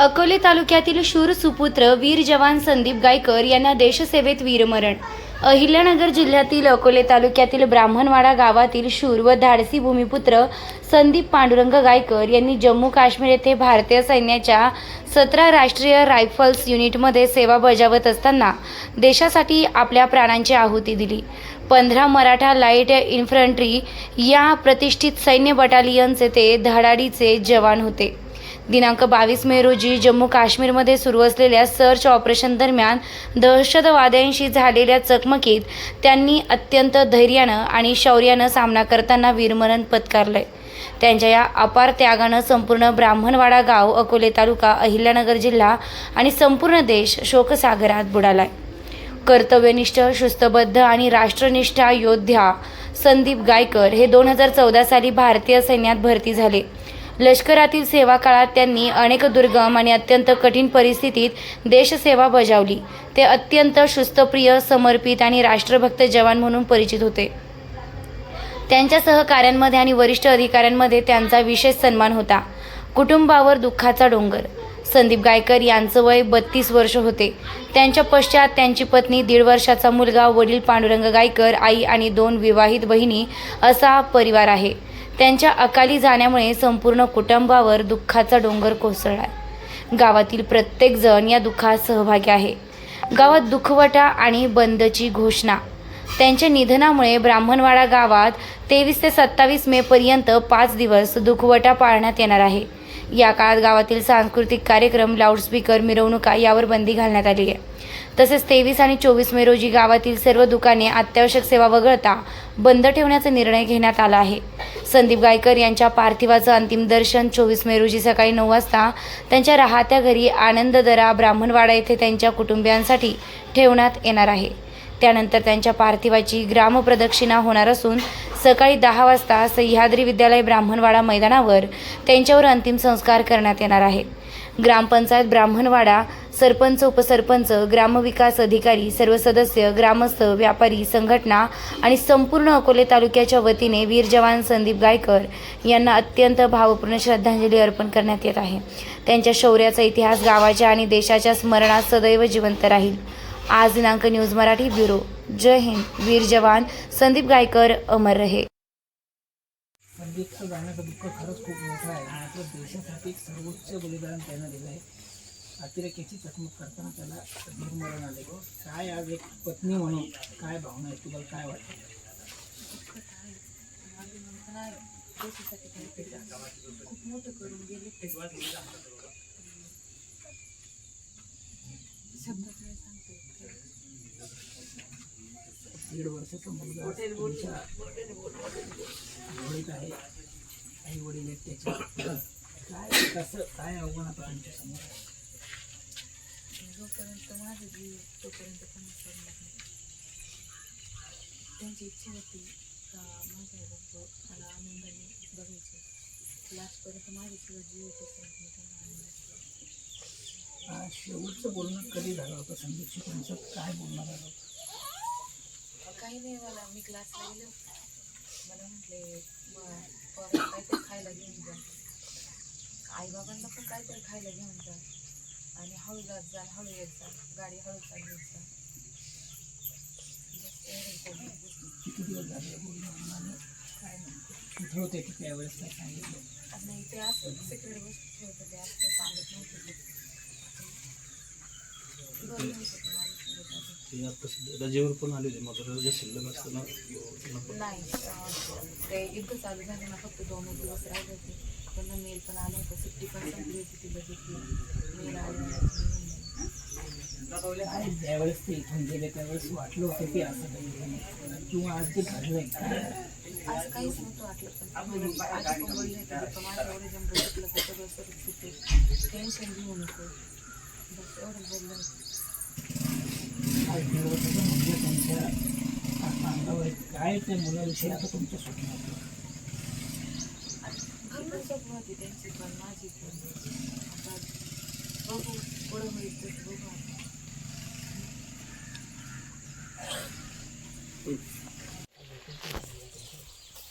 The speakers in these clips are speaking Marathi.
अकोले तालुक्यातील शूर सुपुत्र वीर जवान संदीप गायकर यांना देशसेवेत वीरमरण. अहिल्यानगर जिल्ह्यातील अकोले तालुक्यातील ब्राह्मणवाडा गावातील शूर व धाडसी भूमिपुत्र संदीप पांडुरंग गायकर यांनी जम्मू काश्मीर येथे भारतीय सैन्याच्या सतरा राष्ट्रीय रायफल्स युनिटमध्ये सेवा बजावत असताना देशासाठी आपल्या प्राणांची आहुती दिली. पंधरा मराठा लाइट इन्फंट्री या प्रतिष्ठित सैन्य बटालियनचे ते धडाडीचे जवान होते. दिनांक बावीस मे रोजी जम्मू काश्मीरमध्ये सुरू असलेल्या सर्च ऑपरेशन दरम्यान दहशतवाद्यांशी झालेल्या चकमकीत त्यांनी अत्यंत धैर्यानं आणि शौर्यानं सामना करताना वीरमरण पत्कारलंय. त्यांच्या या अपार त्यागानं संपूर्ण ब्राह्मणवाडा गाव अकोले तालुका अहिल्यानगर जिल्हा आणि संपूर्ण देश शोकसागरात बुडालाय. कर्तव्यनिष्ठ शिस्तबद्ध आणि राष्ट्रनिष्ठा योद्धा संदीप गायकर हे दोन हजार चौदा साली भारतीय सैन्यात भरती झाले. लष्करातील सेवा काळात त्यांनी अनेक दुर्गम आणि अत्यंत कठीण परिस्थितीत देशसेवा बजावली. ते अत्यंत शिस्तप्रिय समर्पित आणि राष्ट्रभक्त जवान म्हणून परिचित होते. त्यांच्या सहकाऱ्यांमध्ये आणि वरिष्ठ अधिकाऱ्यांमध्ये त्यांचा विशेष सन्मान होता. कुटुंबावर दुःखाचा डोंगर. संदीप गायकर यांचं वय बत्तीस वर्ष होते. त्यांच्या पश्चात त्यांची पत्नी दीड वर्षाचा मुलगा वडील पांडुरंग गायकर आई आणि दोन विवाहित बहिणी असा परिवार आहे. त्यांच्या अकाली जाण्यामुळे संपूर्ण कुटुंबावर दुःखाचा डोंगर कोसळला गावातील प्रत्येक जण या दुःखात सहभागी आहे. गावात दुखवटा आणि बंदची घोषणा. त्यांच्या निधनामुळे ब्राह्मणवाडा गावात तेवीस ते सत्तावीस मे पर्यंत पाच दिवस दुखवटा पाळण्यात येणार आहे. या काळात गावातील सांस्कृतिक कार्यक्रम लाऊडस्पीकर मिरवणुका यावर बंदी घालण्यात आली आहे. तसेच तेवीस आणि चोवीस मे रोजी गावातील सर्व दुकाने अत्यावश्यक सेवा वगळता बंद ठेवण्याचा निर्णय घेण्यात आला आहे. संदीप गायकर यांच्या पार्थिवाचं अंतिम दर्शन चोवीस मे रोजी सकाळी नऊ वाजता त्यांच्या राहत्या घरी आनंददरा ब्राह्मणवाडा येथे त्यांच्या कुटुंबियांसाठी ठेवण्यात येणार आहे. त्यानंतर त्यांच्या पार्थिवाची ग्रामप्रदक्षिणा होणार असून सकाळी दहा वाजता सह्याद्री विद्यालय ब्राह्मणवाडा मैदानावर त्यांच्यावर अंतिम संस्कार करण्यात येणार आहे. ग्रामपंचायत ब्राह्मणवाडा सरपंच उपसरपंच ग्रामविकास अधिकारी सर्व सदस्य ग्रामस्थ व्यापारी संघटना आणि संपूर्ण अकोले तालुक्याच्या वतीने वीर जवान संदीप गायकर यांना अत्यंत भावपूर्ण श्रद्धांजली अर्पण करण्यात येत आहे. त्यांच्या शौर्याचा इतिहास गावाच्या आणि देशाच्या स्मरणात सदैव जिवंत राहील. आज दिनांक न्यूज मराठी ब्युरो. जय हिंद. वीर जवान संदीप गायकर अमर रहे. संदीपचं जाण्याचं दुःख खरंच खूप मोठं आहे आणि आपल्या देशासाठी सर्वोच्च बलिदान त्यानं दिलं आहे अतिरेक्याची चकमक करताना त्याला निर्मरण आले काय आज एक पत्नी म्हणून काय भावना आहे तुला काय वाटतं दीड वर्षाचा मुलगा घडीत आहे. आई वडील आहेत त्याच्या काय कसं काय आव्हान आता तुमच्यासमोर? जोपर्यंत माझं जीव तोपर्यंत पण नाही त्यांची इच्छा होती का माझा मला आनंदाने बघायचे. लास्टपर्यंत माझ्याशिवाय जीव तोपर्यंत मी त्यांना शेवटचं बोलणं कधी झालं होतं? संदीपशी तुमचं काय बोलणं झालं होतं? काही नाही मला मी क्लासला गेले मला म्हटले काहीतरी खायला घेऊन जा. आईबाबांना पण काहीतरी खायला घेऊन जा. आणि हळू जात जा हळू येत जा. गाडी हळू चालवत जा. काय नाही कुठे होते की त्यावेळेस काय सांगितलं? आणि ते असं सिक्रेट गोष्ट ठेवतं ते असं सांगत नव्हते ते. आता सध्या रजेवर पण आलेले मग रजा शिल्लक असताना त्यांना पण नाही अं, ते युद्ध चालू झालं ना फक्त दोन एक दिवस राहिले होते त्यांना मेल पण आला होता. सुट्टी पण संपली होती ती बघितली. मेल आला काय ज्यावेळेस ते इथून गेले त्यावेळेस वाटलं होतं की असं काही होईल. किंवा आज ते घडलंय काहीच नव्हतं वाटलं पण. आजी पण बोलले की? बाबा माझं एवढं जण बघितलं तर सगळं सुरक्षित टेन्शन घेऊ नको बस एवढं बोललं. होतं. आज दीड वर्षाचं मुलगा त्यांच्या अंगावर आहे. काय त्या मुलाविषयी आता तुमचं स्वप्न होतं भरपूर स्वप्न होती त्यांची पण माझी पण आता बघू पुढं होईल तसं बघू आता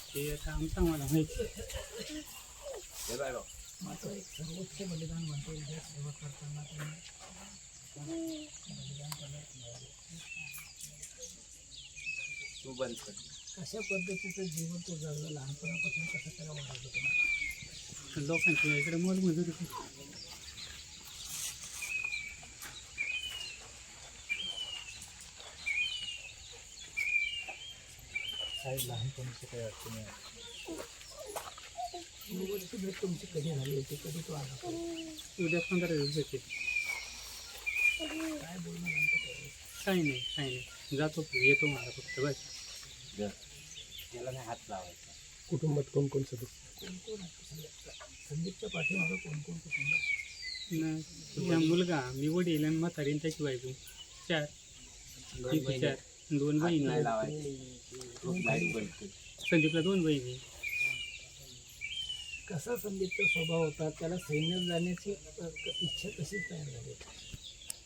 ते आता आमचा मला माहिती मात्र एक सर्वोच्च बलिदान म्हणता येईल देश सेवा करताना त्यांनी बलिदान त्याला मिळाले. कशा पद्धतीचं जीवन तो जगला लहानपणापासून कसं त्याला वाढवलं तुम्हाला लोकांच्या इकडे मोलमजुरी मुलीची भेट तुमची कधी झाली होती कधी तो आला उद्या पंधरा दिवस येते काय बोलणं नंतर त्यावेळेस? काही नाही काही नाही. जातो येतो मला फक्त बस. कुटुंबात कोण कोण सदस्य कोण कोण संदीपच्या पाठीमागं कोण कोण कुटुंब मुलगा मी वडील आणि म्हातारी आणि त्याची बायको. चार. चार? दोन बहिणी. संदीपला दोन बहिणी. कसा संदीपचा स्वभाव होता? त्याला सैन्यात जाण्याची इच्छा कशी तयार झाली?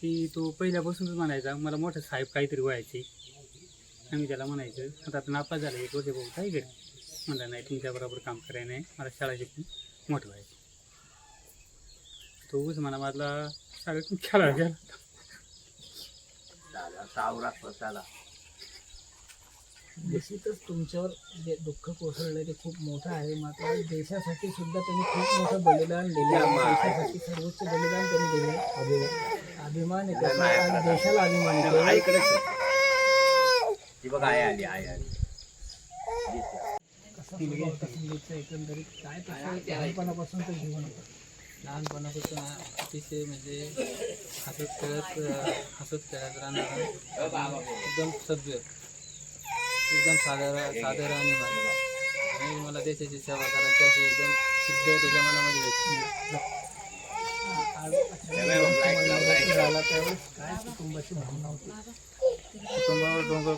ती तो पहिल्यापासूनच म्हणायचा मला मोठे साहेब काहीतरी व्हायचे. आम्ही त्याला म्हणायचं. आता नापास झाला एक वर्ष भाऊ काय करे म्हणलं नाही तुमच्याबरोबर काम करायला नाही. मला शाळा शिकून मोठं व्हायचं. तो उस्माना माझला शाळेतून खेळायला गेला. निश्चितच तुमच्यावर जे दुःख कोसळलं ते खूप मोठं आहे. मात्र देशासाठी सुद्धा त्यांनी खूप मोठं बलिदान दिले. देशासाठी सर्वोच्च बलिदान त्यांनी दिले. अभिमान. अभिमान आहे. त्याचा आज देशाला अभिमान आहे. कसा स्वभाव होता संदीपचा एकंदरीत काय त्याचं लहानपणापासूनचं जीवन होतं. लहानपणापासून अतिशय म्हणजे हसत खेळत हसत खेळत राहणार एकदम सभ्य एकदम साधारण साधारण आणि मला देशाची सेवा करायची अशी एकदम सिद्ध त्याच्या मनामध्ये व्यक्त झाला त्यावेळेस काय कुटुंबाची भावना होती? कुटुंबावर डोंगर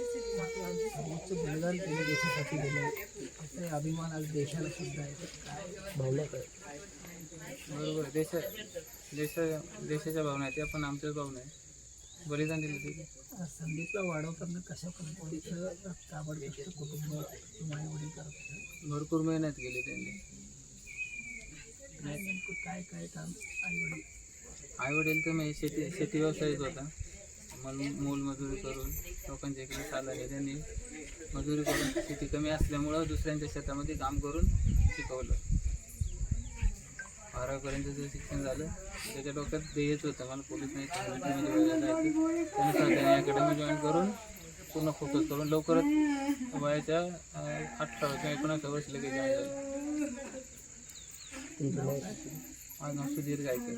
सर्वोच्च बलिदान त्यांनी देशासाठी दिले त्याचा अभिमान आज देशाला सुद्धा आहे काय बरोबर. देशा देशा देशाच्या भावना आहेत त्या पण आमच्याच भावना आहे बलिदान दिलं आहे संदीपला वाढवताना कशा पद्धतीचं ताबडतोब कुटुंब आई वडील करत होते भरपूर मेहनत केली त्यांनी. काय काय काम आई वडील आई वडील तर म्हणजे शेती शेती व्यवसायच होता. मला मूल मजुरी करून लोकांच्या इकडे चालले. त्यांनी मजुरी करून शेती कमी असल्यामुळं दुसऱ्यांच्या शेतामध्ये काम करून शिकवलं. बारावीपर्यंतचं शिक्षण झालं त्याच्या डोक्यात ध्येयच होतं. मला पोलीस नाही त्यानुसार अकॅडमी जॉईन करून पूर्ण फोकस करून लवकरच वयाच्या अठरा किंवा एकोणीस वर्ष लगेच जॉईन झालं. आज सुधीर गायकर